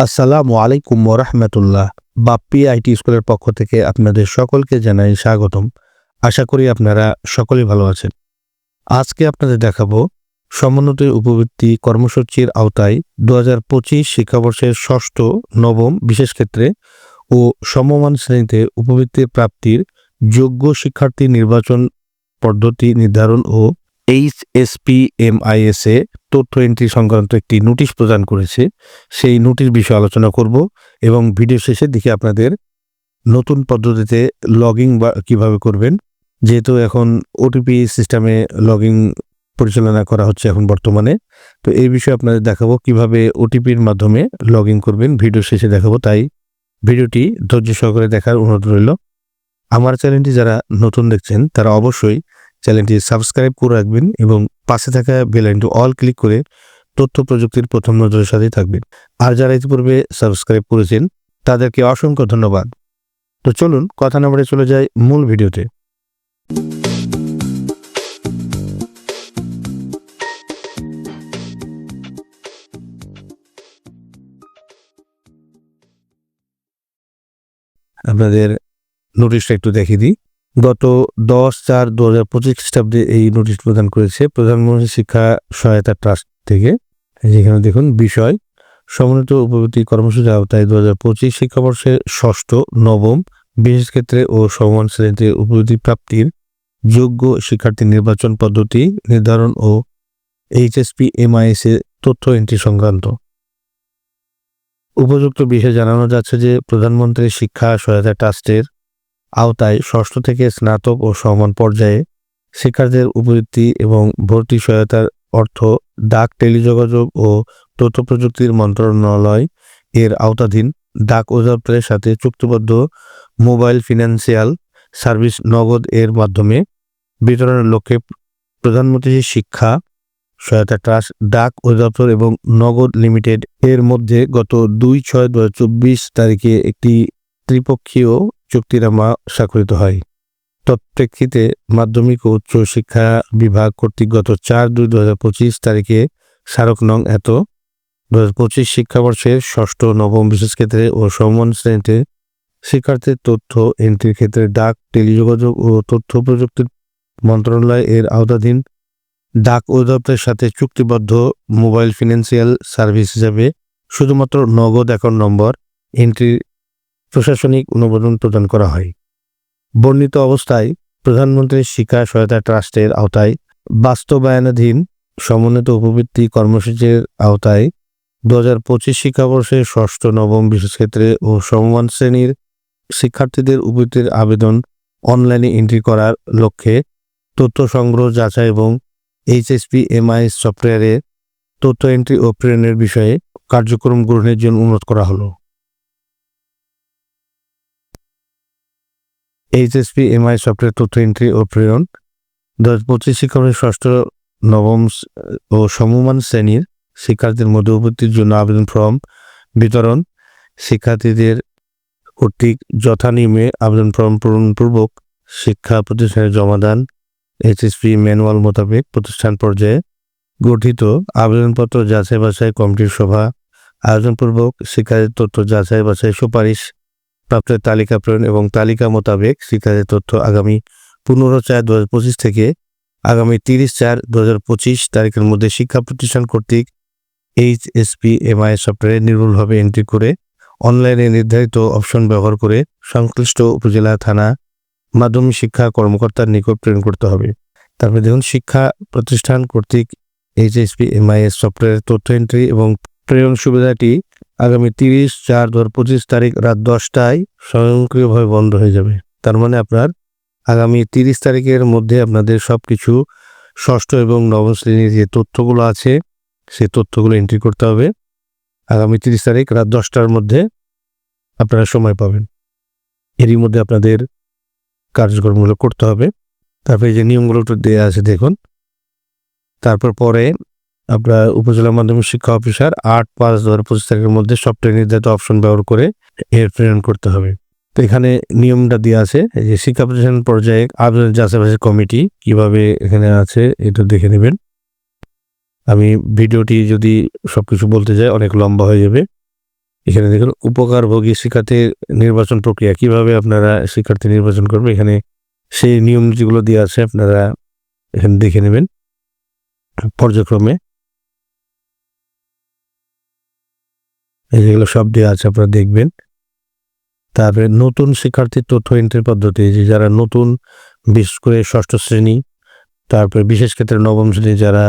আসসালামু আলাইকুম ওরহমতুল্লাহ। বাপ্পি আইটি স্কুলের পক্ষ থেকে আপনাদের সকলকে জানাই স্বাগতম। আশা করি আপনারা সকলেই ভালো আছেন। আজকে আপনাদের দেখাবো সমন্বিত উপবৃত্তি কর্মসূচির আওতায় দু হাজার পঁচিশ শিক্ষাবর্ষের ষষ্ঠ, নবম বিশেষ ক্ষেত্রে ও সমমান শ্রেণীতে উপবৃত্তি প্রাপ্তির যোগ্য শিক্ষার্থী নির্বাচন পদ্ধতি নির্ধারণ ও H S P M I S এ তথ্য এন্ট্রি সংক্রান্ত একটি নোটিশ প্রদান করেছে। সেই নোটিশ বিষয়ে আলোচনা করব এবং ভিডিও শেষে দেখে আপনাদের নতুন পদ্ধতিতে লগইন বা কীভাবে করবেন। যেহেতু এখন ওটিপি সিস্টেমে লগইন পরিচালনা করা হচ্ছে এখন বর্তমানে। তো এই বিষয়ে আপনাদের দেখাবো কীভাবে ওটিপির মাধ্যমে লগ করবেন। ভিডিও শেষে দেখাবো, তাই ভিডিওটি ধৈর্য সহকারে দেখার অনুরোধ রইল। আমার চ্যানেলটি যারা নতুন দেখছেন, তারা অবশ্যই চ্যানেলটি সাবস্ক্রাইব করে রাখবেন এবং পাশে থাকা বেল আইকনটি অল ক্লিক করে তথ্য প্রযুক্তির প্রথম নজরের সাথেই থাকবেন। আর যারা ইতিপূর্বে সাবস্ক্রাইব করেছেন, তাদেরকে অসংখ্য ধন্যবাদ। তো চলুন, কথা নাম্বারে চলে যাই মূল ভিডিওতে। আপনাদের নোটিশটা একটু দেখিয়ে দিই। গত দশ চার দু হাজার পঁচিশ খ্রিস্টাব্দে এই নোটিশ প্রদান করেছে প্রধানমন্ত্রী শিক্ষা সহায়তা ট্রাস্ট থেকে। যেখানে দেখুন, বিষয়, সমন্বিত উপবৃত্তি কর্মসূচির আওতায় দু হাজার পঁচিশ শিক্ষাবর্ষের ষষ্ঠ, নবম, বিশেষ ক্ষেত্রে ও সমান শ্রেণীতে উপবৃত্তি প্রাপ্তির যোগ্য শিক্ষার্থী নির্বাচন পদ্ধতি নির্ধারণ ও এইচএসপি, এমআইএস এর তথ্য এন্ট্রি সংক্রান্ত। উপযুক্ত বিষয়ে জানানো যাচ্ছে যে প্রধানমন্ত্রী শিক্ষা সহায়তা ট্রাস্টের আওতায় ষষ্ঠ থেকে স্নাতক ও সমান পর্যায়ে শিক্ষার্থীদের উপবৃত্তি এবং ভর্তি সহায়তার অর্থ ডাক টেলিযোগাযোগ ও তথ্য প্রযুক্তির মন্ত্রণালয় এর আওতাধীন। ডাক অধিদপ্তরের সাথে চুক্তিবদ্ধ মোবাইল ফিনান্সিয়াল সার্ভিস নগদ এর মাধ্যমে বিতরণের লক্ষ্যে প্রধানমন্ত্রী শিক্ষা, সহায়তা ট্রাস্ট, ডাক অধিদপ্তর এবং নগদ লিমিটেড এর মধ্যে গত দুই ছয় দু তারিখে একটি ত্রিপক্ষীয় চুক্তিনামা স্বাক্ষরিত হয়। তৎপ্রেক্ষিতে মাধ্যমিক ও উচ্চ শিক্ষা বিভাগ কর্তৃক গত চার দুই দু হাজার পঁচিশ তারিখে স্মারক নং এত দু হাজার পঁচিশ শিক্ষাবর্ষের ষষ্ঠ, নবম বিশেষ ক্ষেত্রে ও সমন শ্রেণীতে শিক্ষার্থীর তথ্য এন্ট্রির ক্ষেত্রে ডাক, টেলিযোগাযোগ ও তথ্য প্রযুক্তি মন্ত্রণালয় এর আওতাধীন ডাক অধিদপ্তরের সাথে চুক্তিবদ্ধ মোবাইল ফিনান্সিয়াল সার্ভিস হিসাবে শুধুমাত্র নগদ অ্যাকাউন্ট নম্বর এন্ট্রি প্রশাসনিক অনুমোদন প্রদান করা হয়। বর্ণিত অবস্থায় প্রধানমন্ত্রীর শিক্ষা সহায়তা ট্রাস্টের আওতায় বাস্তবায়নাধীন সমন্বিত উপবৃত্তি কর্মসূচির আওতায় দু হাজার পঁচিশ শিক্ষাবর্ষে ষষ্ঠ, নবম বিশেষ ক্ষেত্রে ও সমমান শ্রেণির শিক্ষার্থীদের উপবৃত্তির আবেদন অনলাইনে এন্ট্রি করার লক্ষ্যে তথ্য সংগ্রহ, যাচাই এবং এইচএসপি এমআইএস সফটওয়্যারে তথ্য এন্ট্রি ও প্রেরণের বিষয়ে কার্যক্রম গ্রহণের জন্য অনুরোধ করা হলো। এইচএসপি এমআই সফটওয়্যার তথ্য এন্ট্রি ও প্রেরণ দু হাজার পঁচিশ শিক্ষাবর্ষের ষষ্ঠ নবম ও সমমান শ্রেণির শিক্ষার্থীদের মধ্যে উপস্থিতির জন্য আবেদন ফর্ম বিতরণ। শিক্ষার্থীদের কর্তৃক যথানিয়মে আবেদন ফর্ম পূরণপূর্বক শিক্ষা প্রতিষ্ঠানে জমাদান এইচএসপি ম্যানুয়াল মোতাবেক প্রতিষ্ঠান পর্যায়ে গঠিত। আবেদনপত্র যাচাই বাছাই কমিটির সভা আয়োজনপূর্বক শিক্ষার্থীর তথ্য যাচাই বাছাই সুপারিশ প্রাপ্তের তালিকা প্রেরণ এবং তালিকা মোতাবেক শিক্ষার্থীর তথ্য আগামী পনেরো চার দু থেকে আগামী তিরিশ চার দু হাজার পঁচিশ তারিখের মধ্যে শিক্ষা প্রতিষ্ঠান কর্তৃক এইচএসপি এমআই সফটওয়্যারে নির্ভুলভাবে এন্ট্রি করে অনলাইনে নির্ধারিত অপশন ব্যবহার করে সংশ্লিষ্ট উপজেলা, থানা, মাধ্যমিক শিক্ষা কর্মকর্তার নিকট প্রেরণ করতে হবে। তারপরে দেখুন, শিক্ষা প্রতিষ্ঠান কর্তৃক এইচ এইচএসপি এমআইএস সফটওয়্যার তথ্য এন্ট্রি এবং প্রেরণ সুবিধাটি আগামী তিরিশ, চার দু পঁচিশ তারিখ রাত দশটায় স্বয়ংক্রিয়ভাবে বন্ধ হয়ে যাবে। তার মানে আপনার আগামী তিরিশ তারিখের মধ্যে আপনাদের সব কিছু ষষ্ঠ এবং নবম শ্রেণির যে তথ্যগুলো আছে, সেই তথ্যগুলো এন্ট্রি করতে হবে। আগামী তিরিশ তারিখ রাত দশটার মধ্যে আপনারা সময় পাবেন। এরই মধ্যে আপনাদের কার্যক্রমগুলো করতে হবে। তারপরে যে নিয়মগুলো একটু দেওয়া আছে, দেখুন। তারপর পরে আপনার উপজেলা মাধ্যমিক শিক্ষা অফিসার আট পাঁচ দু হাজার পঁচিশ তারিখের মধ্যে সফটওয়্যার নির্ধারিত অপশন ব্যবহার করে এর প্রেরণ করতে হবে। তো এখানে নিয়মটা দেওয়া আছে যে শিক্ষা প্রতিষ্ঠান পর্যায়ে আবেদন যাচাই কমিটি কীভাবে এখানে আছে এটা দেখে নেবেন। আমি ভিডিওটি যদি সবকিছু বলতে যাই অনেক লম্বা হয়ে যাবে। এখানে দেখুন, উপকারভোগী শিক্ষার্থীর নির্বাচন প্রক্রিয়া, কীভাবে আপনারা শিক্ষার্থী নির্বাচন করবে, এখানে সেই নিয়ম যেগুলো দেওয়া আছে আপনারা এখানে দেখে নেবেন। পর্যায়ক্রমে এই যেগুলো সব দেওয়া আছে আপনারা দেখবেন। তারপরে নতুন শিক্ষার্থীর তথ্য এন্ট্রি পদ্ধতি, যে যারা নতুন, বিশেষ করে ষষ্ঠ শ্রেণি, তারপরে বিশেষ ক্ষেত্রে নবম শ্রেণি যারা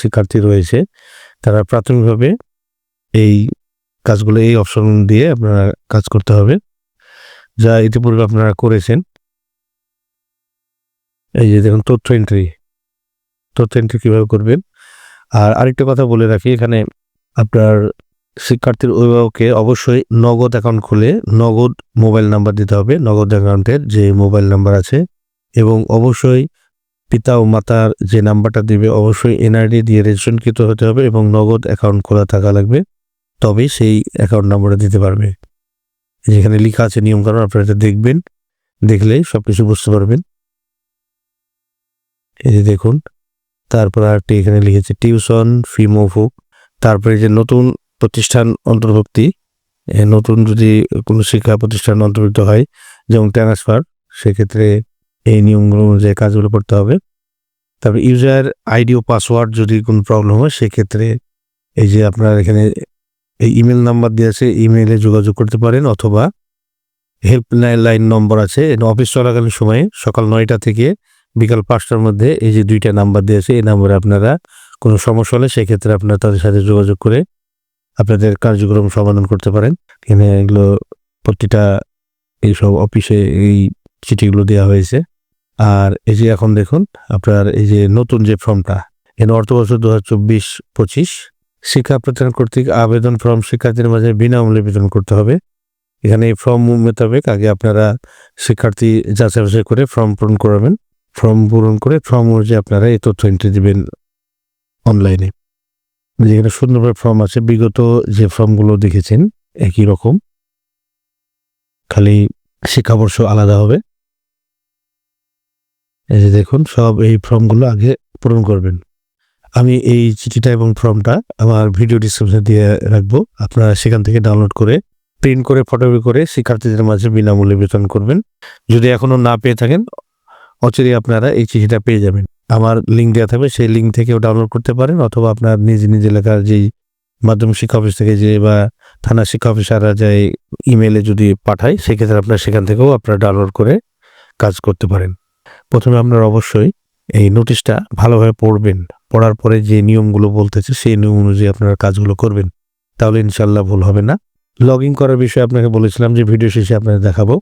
শিক্ষার্থী রয়েছে, তারা প্রাথমিকভাবে এই কাজগুলো, এই অপশন দিয়ে আপনারা কাজ করতে হবে। যা ইতিপূর্বে আপনারা করেছেন। এই যে দেখুন, তথ্য এন্ট্রি তথ্য এন্ট্রি কীভাবে করবেন? আর আরেকটা কথা বলে রাখি, এখানে আপনার শিক্ষার্থীর অভিভাবককে অবশ্যই নগদ অ্যাকাউন্ট খুলে নগদ মোবাইল নাম্বার দিতে হবে। নগদ অ্যাকাউন্টের যে মোবাইল নাম্বার আছে এবং অবশ্যই পিতা ও মাতার যে নাম্বারটা দিবে, অবশ্যই এনআইডি দিয়ে রেজিস্ট্রেশনকৃত হতে হবে এবং নগদ অ্যাকাউন্ট খোলা থাকা লাগবে। তবেই সেই অ্যাকাউন্ট নাম্বারটা দিতে পারবে। যেখানে লেখা আছে নিয়মকানুন, আপনারা এটা দেখবেন, দেখলেই সব কিছু বুঝতে পারবেন। এই যে দেখুন, তারপর আরেকটি এখানে লিখেছে, টিউশন ফি মৌফুক। তারপরে যে নতুন প্রতিষ্ঠান অন্তর্ভুক্তি নতুন যদি কোনো শিক্ষা প্রতিষ্ঠান অন্তর্ভুক্ত হয়, যেমন ট্রান্সফার সেক্ষেত্রে এই নিয়মগুলো অনুযায়ী কাজগুলো করতে হবে। তারপরে ইউজার আইডি ও পাসওয়ার্ড যদি কোনো প্রবলেম হয়, সেক্ষেত্রে এই যে আপনার এখানে এই ইমেল নাম্বার দিয়ে আছে ইমেলে যোগাযোগ করতে পারেন অথবা হেল্পলাইন লাইন নম্বর আছে। অফিস চলাকালীন সময়ে সকাল নয়টা থেকে বিকাল পাঁচটার মধ্যে এই যে দুইটা নাম্বার দিয়েছে এই নাম্বারে আপনারা কোনো সমস্যা হলে সেক্ষেত্রে আপনারা তাদের সাথে যোগাযোগ করে আপনাদের কার্যক্রম সমাধান করতে পারেন। এখানে এগুলো প্রতিটা এইসব অফিসে এই চিঠিগুলো দেওয়া হয়েছে। আর এই যে এখন দেখুন, আপনার এই যে নতুন যে ফর্মটা, এখানে অর্থ বছর দু হাজার চব্বিশ পঁচিশ, শিক্ষা প্রতিষ্ঠান কর্তৃক আবেদন ফর্ম শিক্ষার্থীর মাঝে বিনামূল্যে বিতরণ করতে হবে। এখানে এই ফর্ম মোতাবেক আগে আপনারা শিক্ষার্থী যাচাই বাছাই করে ফর্ম পূরণ করাবেন। ফর্ম পূরণ করে ফর্ম অনুযায়ী আপনারা এই তথ্য এন্ট্রি দিবেন অনলাইনে যেখানে সুন্দরভাবে ফর্ম আছে, বিগত যে ফর্মগুলো দেখেছেন, একই রকম। খালি শিক্ষাবর্ষ আলাদা হবে। এই যে দেখুন, সব এই ফর্মগুলো আগে পূরণ করবেন। আমি এই চিঠিটা এবং ফর্মটা আমার ভিডিও ডিসক্রিপশনে দিয়ে রাখব। আপনারা সেখান থেকে ডাউনলোড করে প্রিন্ট করে ফটোকপি করে শিক্ষার্থীদের মাঝে বিনামূল্যে বিতরণ করবেন। যদি এখনও না পেয়ে থাকেন অচিরে আপনারা এই চিঠিটা পেয়ে যাবেন। আমার লিঙ্ক দেওয়া থাকবে, সেই লিঙ্ক থেকেও ডাউনলোড করতে পারেন অথবা আপনার নিজ নিজ এলাকার যেই মাধ্যমিক শিক্ষা অফিস থেকে যে বা থানা শিক্ষা অফিসাররা যে ইমেলে যদি পাঠায়, সেক্ষেত্রে আপনার সেখান থেকেও আপনারা ডাউনলোড করে কাজ করতে পারেন। প্রথমে আপনারা অবশ্যই এই নোটিশটা ভালোভাবে পড়বেন। পড়ার পরে যে নিয়মগুলো বলতেছে, সেই নিয়ম অনুযায়ী আপনারা কাজগুলো করবেন। তাহলে ইনশাল্লাহ ভুল হবে না। লগ ইন করার বিষয়ে আপনাকে বলেছিলাম যে ভিডিও শেষে আপনাদের দেখাবো।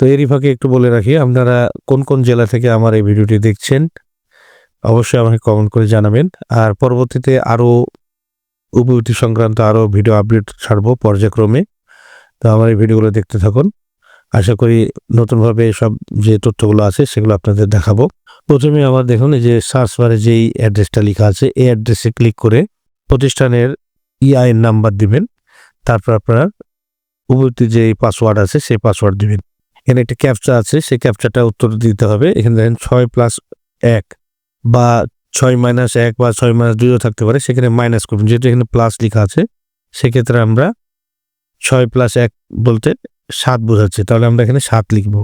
তো এরই ফাঁকে একটু বলে রাখি, আপনারা কোন কোন জেলা থেকে আমার এই ভিডিওটি দেখছেন অবশ্যই আমাকে কমেন্ট করে জানাবেন। আর পরবর্তীতে আরও উপবৃত্তি সংক্রান্ত আরও ভিডিও আপডেট ছাড়বো পর্যায়ক্রমে। তো আমার এই ভিডিওগুলো দেখতে থাকুন। আশা করি নতুনভাবে সব যে তথ্যগুলো আছে সেগুলো আপনাদের দেখাবো। প্রথমে আমার দেখুন, এই যে সার্চ বারে যেই অ্যাড্রেসটা লেখা আছে, এই অ্যাড্রেসে ক্লিক করে প্রতিষ্ঠানের ইআইএন নাম্বার দিবেন। তারপর আপনার উপবৃত্তি যে পাসওয়ার্ড আছে সেই পাসওয়ার্ড দিবেন। এখানে একটা ক্যাপচা আছে, সেই ক্যাপচাটা উত্তর দিতে হবে। এখানে দেখেন ছয় প্লাস এক। বা ছয় মাইনাস এক বা ছয় মাইনাস দুইও থাকতে পারে, সেখানে মাইনাস করবেন। যেহেতু এখানে প্লাস লেখা আছে, সেক্ষেত্রে আমরা ছয় প্লাস এক বলতে সাত বোঝাচ্ছে। তাহলে আমরা এখানে সাত লিখব।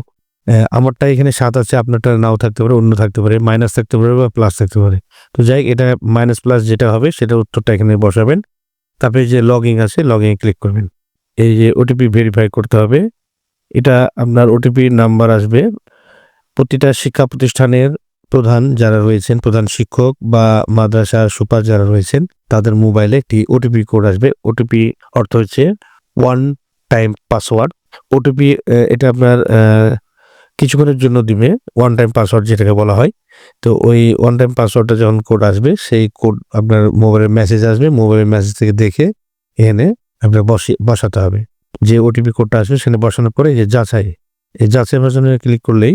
আমারটা এখানে সাত আছে, আপনারটা নাও থাকতে পারে, অন্য থাকতে পারে মাইনাস থাকতে পারে বা প্লাস থাকতে পারে। তো যাই, এটা মাইনাস প্লাস যেটা হবে সেটা উত্তরটা এখানে বসাবেন। তারপরে যে লগিং আছে লগিংয়ে ক্লিক করবেন। এই যে ওটিপি ভেরিফাই করতে হবে। এটা আপনার ওটিপি নাম্বার আসবে। প্রতিটা শিক্ষা প্রতিষ্ঠানের প্রধান যারা রয়েছেন, প্রধান শিক্ষক বা মাদ্রাসার সুপার যারা রয়েছেন, তাদের মোবাইলে একটি ওটিপি কোড আসবে। ওটিপি অর্থ হচ্ছে ওয়ান টাইম পাসওয়ার্ড। ওটিপি এটা আপনার কিছুক্ষণের জন্য দিবে, ওয়ান টাইম পাসওয়ার্ড যেটাকে বলা হয়। তো ওই ওয়ান টাইম পাসওয়ার্ডটা যখন কোড আসবে, সেই কোড আপনার মোবাইলের মেসেজ আসবে। মোবাইলের মেসেজ থেকে দেখে এনে আপনার বসে, বসাতে হবে। যে ওটিপি কোডটা আসবে, সেখানে বসানোর পরে যে যাচাই, এই যাচাই বাছনে ক্লিক করলেই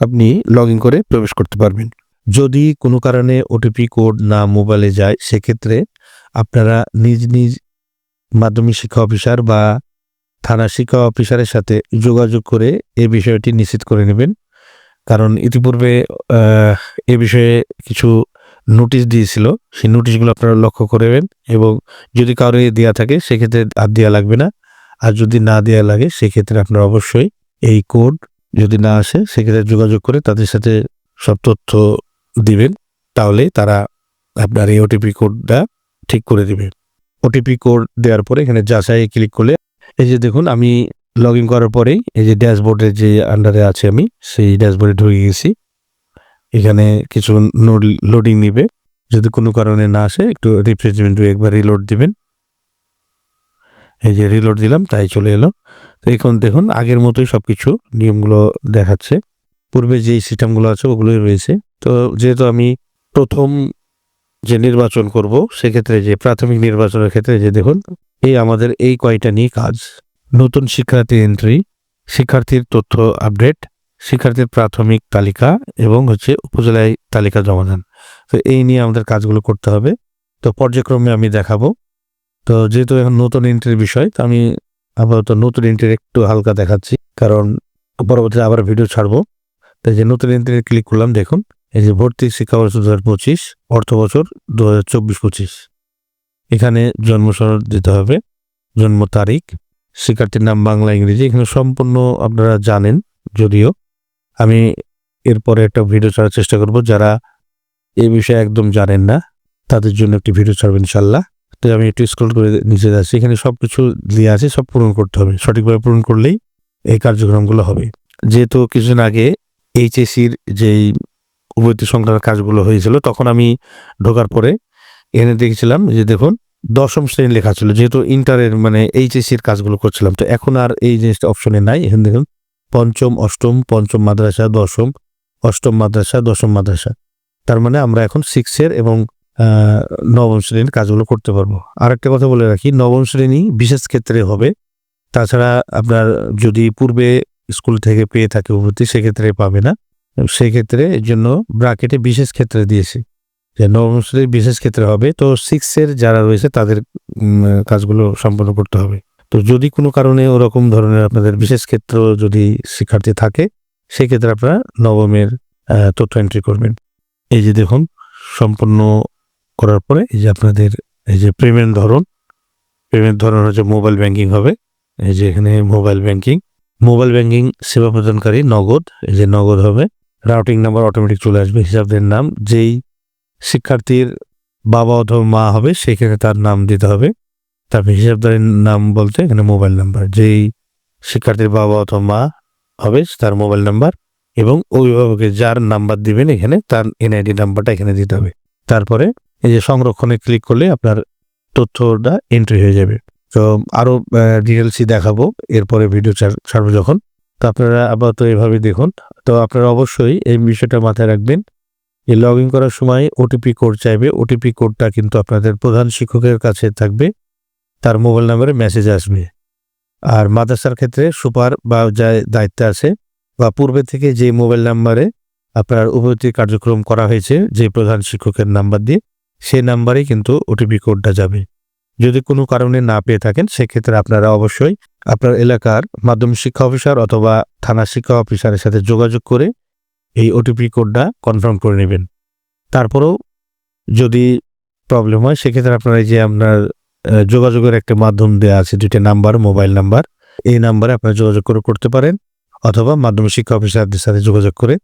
আপনি লগ করে প্রবেশ করতে পারবেন। যদি কোনো কারণে ওটিপি কোড না মোবাইলে যায়, সেক্ষেত্রে আপনারা নিজ নিজ মাধ্যমিক শিক্ষা অফিসার বা থানা শিক্ষা অফিসারের সাথে যোগাযোগ করে এই বিষয়টি নিশ্চিত করে নেবেন। কারণ ইতিপূর্বে এ বিষয়ে কিছু নোটিশ দিয়েছিল। সেই নোটিশগুলো আপনারা লক্ষ্য করবেন এবং যদি কারও দেওয়া থাকে, সেক্ষেত্রে আর দেওয়া লাগবে না। আর যদি না দেওয়া লাগে, সেক্ষেত্রে আপনারা অবশ্যই এই কোড যদি না আসে, সেক্ষেত্রে যোগাযোগ করে তাদের সাথে সব তথ্য দিবেন, তাহলে তারা আপনার এই ওটিপি কোডটা ঠিক করে দিবে। ওটিপি কোড দেওয়ার পরে এখানে যাচাই ক্লিক করলে, এই যে দেখুন, আমি লগ ইন করার পরেই এই যে ড্যাশবোর্ডের যে আন্ডারে আছে আমি, সেই ড্যাশবোর্ডে ঢুকে গেছি। এখানে কিছু লোডিং নিবে। যদি কোনো কারণে না আসে, একটু রিফ্রেশ দিবেন একটু একবার রিলোড দিবেন। এই যে রিলোড দিলাম, তাই চলে এলো। তো এখন দেখুন, আগের মতোই সব কিছু নিয়মগুলো দেখাচ্ছে। পূর্বে যে সিস্টেমগুলো আছে ওগুলোই রয়েছে। তো যেহেতু আমি প্রথম যে নির্বাচন করব, সেক্ষেত্রে যে প্রাথমিক নির্বাচনের ক্ষেত্রে যে দেখুন, এই আমাদের এই কয়টা নিয়ে কাজ। নতুন শিক্ষার্থী এন্ট্রি শিক্ষার্থীর তথ্য আপডেট শিক্ষার্থীর প্রাথমিক তালিকা এবং হচ্ছে উপজেলায় তালিকা জমাদান তো এই নিয়ে আমাদের কাজগুলো করতে হবে। তো পর্যায়ক্রমে আমি দেখাবো। তো যেহেতু এখন নতুন এন্ট্রির বিষয়, তো আমি আপাতত নতুন এন্ট্রির একটু হালকা দেখাচ্ছি, কারণ পরবর্তীতে আবার ভিডিও ছাড়বো। তাই যে নতুন এন্ট্রি ক্লিক করলাম, দেখুন, এই যে ভর্তি শিক্ষাবর্ষ দু হাজার পঁচিশ, অর্থ বছর দু হাজার চব্বিশ পঁচিশ। এখানে জন্ম সনদ দিতে হবে, জন্ম তারিখ, শিক্ষার্থীর নাম বাংলা, ইংরেজি, এখানে সম্পূর্ণ আপনারা জানেন যদিও। আমি এরপরে একটা ভিডিও ছাড়ার চেষ্টা করব, যারা এই বিষয়ে একদম জানেন না, তাদের জন্য একটি ভিডিও ছাড়বেন ইনশাল্লাহ। তো আমি একটু স্ক্রল করে নিচে যাচ্ছি। এখানে সব কিছু দিয়ে আছে, সব পূরণ করতে হবে। সঠিকভাবে পূরণ করলেই এই কার্যক্রমগুলো হবে। যেহেতু কিছুদিন আগে এইচএসির যেই উপবৃত্তি সংক্রান্ত কাজগুলো হয়েছিল, তখন আমি ঢোকার পরে এনে দেখেছিলাম যে দেখুন, দশম শ্রেণি লেখা ছিল। যেহেতু ইন্টারের মানে এইচএসির কাজগুলো করছিলাম, তো এখন আর এই জিনিসটা অপশনে নাই। এখানে দেখুন, পঞ্চম, অষ্টম, পঞ্চম মাদ্রাসা, দশম, অষ্টম মাদ্রাসা, দশম মাদ্রাসা। তার মানে আমরা এখন সিক্সের এবং নবম শ্রেণির কাজগুলো করতে পারব। আর একটা কথা বলে রাখি, নবম শ্রেণি বিশেষ ক্ষেত্রে হবে। তাছাড়া আপনার যদি পূর্বে স্কুল থেকে পেয়ে থাকে উপস্থিত সেক্ষেত্রে পাবে না। সেক্ষেত্রে এর জন্য ব্রাকেটে বিশেষ ক্ষেত্রে দিয়েছে। যে নবম শ্রেণির বিশেষ ক্ষেত্রে হবে, তো সিক্সের যারা রয়েছে তাদের কাজগুলো সম্পন্ন করতে হবে। তো যদি কোনো কারণে ওরকম ধরনের আপনাদের বিশেষ ক্ষেত্র যদি শিক্ষার্থী থাকে, সেক্ষেত্রে আপনারা নবমের তথ্য এন্ট্রি করবেন। এই যে দেখুন, সম্পূর্ণ করার পরে এই যে আপনাদের, এই যে পেমেন্ট ধরন পেমেন্ট ধরন হচ্ছে মোবাইল ব্যাংকিং হবে। এই যে এখানে মোবাইল ব্যাংকিং মোবাইল ব্যাংকিং সেবা প্রদানকারী নগদ, এই যে নগদ হবে। রাউটিং নাম্বার অটোমেটিক চলে আসবে, হিসাবদের নাম, যেই শিক্ষার্থীর বাবা অথবা মা হবে সেখানে তার নাম দিতে হবে। তারপর হিসাবদারের নাম বলতে এখানে মোবাইল নাম্বার, যেই শিক্ষার্থীর বাবা অথবা মা হবে, তার মোবাইল নাম্বার এবং অভিভাবকের যার নাম্বার দিবেন এখানে, তার এনআইডি নাম্বারটা এখানে দিতে হবে। তারপরে এই যে সংরক্ষণে ক্লিক করলে আপনার তথ্যটা এন্ট্রি হয়ে যাবে। তো আরও ডিটেলসই দেখাবো এরপরে ভিডিও ছাড়- ছাড়বো যখন। তো আপনারা আপাতত এভাবে দেখুন। তো আপনারা অবশ্যই এই বিষয়টা মাথায় রাখবেন এই লগ ইন করার সময় ওটিপি কোড চাইবে। ওটিপি কোডটা কিন্তু আপনাদের প্রধান শিক্ষকের কাছে থাকবে। তার মোবাইল নাম্বারে মেসেজ আসবে। আর মাদ্রাসার ক্ষেত্রে সুপার বা যা দায়িত্বে আছে বা পূর্বে থেকে যে মোবাইল নাম্বারে আপনার উপস্থিতি কার্যক্রম করা হয়েছে, যে প্রধান শিক্ষকের নাম্বার দিয়ে সেই নাম্বারেই কিন্তু ওটিপি কোডটা যাবে। যদি কোনো কারণে না পেয়ে থাকেন, সেক্ষেত্রে আপনারা অবশ্যই আপনার এলাকার মাধ্যমিক শিক্ষা অফিসার অথবা থানা শিক্ষা অফিসারের সাথে যোগাযোগ করে এই ওটিপি কোডটা কনফার্ম করে নেবেন। তারপরেও যদি প্রবলেম হয়, সেক্ষেত্রে আপনারা এই যে আপনার যোগাযোগের একটা মাধ্যম দেওয়া আছে, দুইটা নাম্বার, মোবাইল নাম্বার, এই নাম্বারে আপনারা যোগাযোগ করে করতে পারেন, অথবা মাধ্যমিক শিক্ষা অফিসারদের সাথে যোগাযোগ করে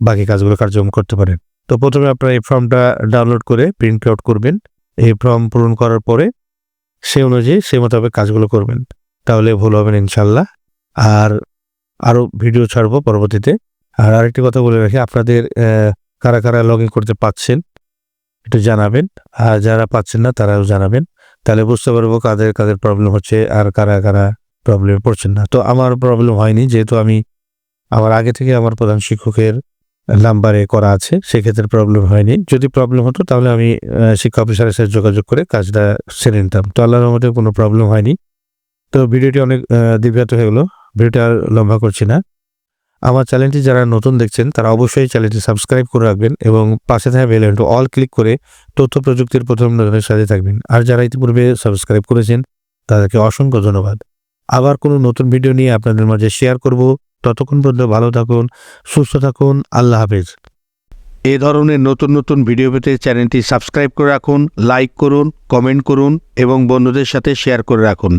বাকি কাজগুলো কার্যক্রম করতে পারেন। তো প্রথমে আপনারা এই ফর্মটা ডাউনলোড করে প্রিন্ট আউট করবেন। এই ফর্ম পূরণ করার পরে সে অনুযায়ী সে মোতাবেক কাজগুলো করবেন। তাহলে ভুল হবেন ইনশাল্লাহ। আর আরও ভিডিও ছাড়বো পরবর্তীতে। আর আরেকটি কথা বলে রাখি, আপনাদের কারা কারা লগ ইন করতে পাচ্ছেন একটু জানাবেন। আর যারা পাচ্ছেন না তারাও জানাবেন। তাহলে বুঝতে পারব কাদের কাদের প্রবলেম হচ্ছে আর কারা কারা প্রবলেমে পড়ছেন না। তো আমার প্রবলেম হয়নি, যেহেতু আমি আমার আগে থেকে আমার প্রধান শিক্ষকের নাম্বারে করা আছে, সেক্ষেত্রে প্রবলেম হয়নি। যদি প্রবলেম হতো, তাহলে আমি শিক্ষা অফিসারের সাথে যোগাযোগ করে কাজটা সেরে নিতাম। তো আল্লাহর মধ্যে কোনো প্রবলেম হয়নি। তো ভিডিওটি অনেক দীর্ঘায়িত হয়ে গেলো। ভিডিওটা আর লম্বা করছি না। আমার চ্যানেলটি যারা নতুন দেখছেন, তারা অবশ্যই চ্যানেলটি সাবস্ক্রাইব করে রাখবেন এবং পাশে থাকা বেল আইকনটি অল ক্লিক করে তথ্য প্রযুক্তির প্রথম নজরের সাথে থাকবেন। আর যারা ইতিপূর্বে সাবস্ক্রাইব করেছেন, তাদেরকে অসংখ্য ধন্যবাদ। আবার কোনো নতুন ভিডিও নিয়ে আপনাদের মাঝে শেয়ার করব। ততক্ষণ পর্যন্ত ভালো থাকুন, সুস্থ থাকুন, আল্লাহ হাফেজ। এ ধরনের নতুন নতুন ভিডিও পেতে চ্যানেলটি সাবস্ক্রাইব করে রাখুন, লাইক করুন, কমেন্ট করুন এবং বন্ধুদের সাথে শেয়ার করে রাখুন।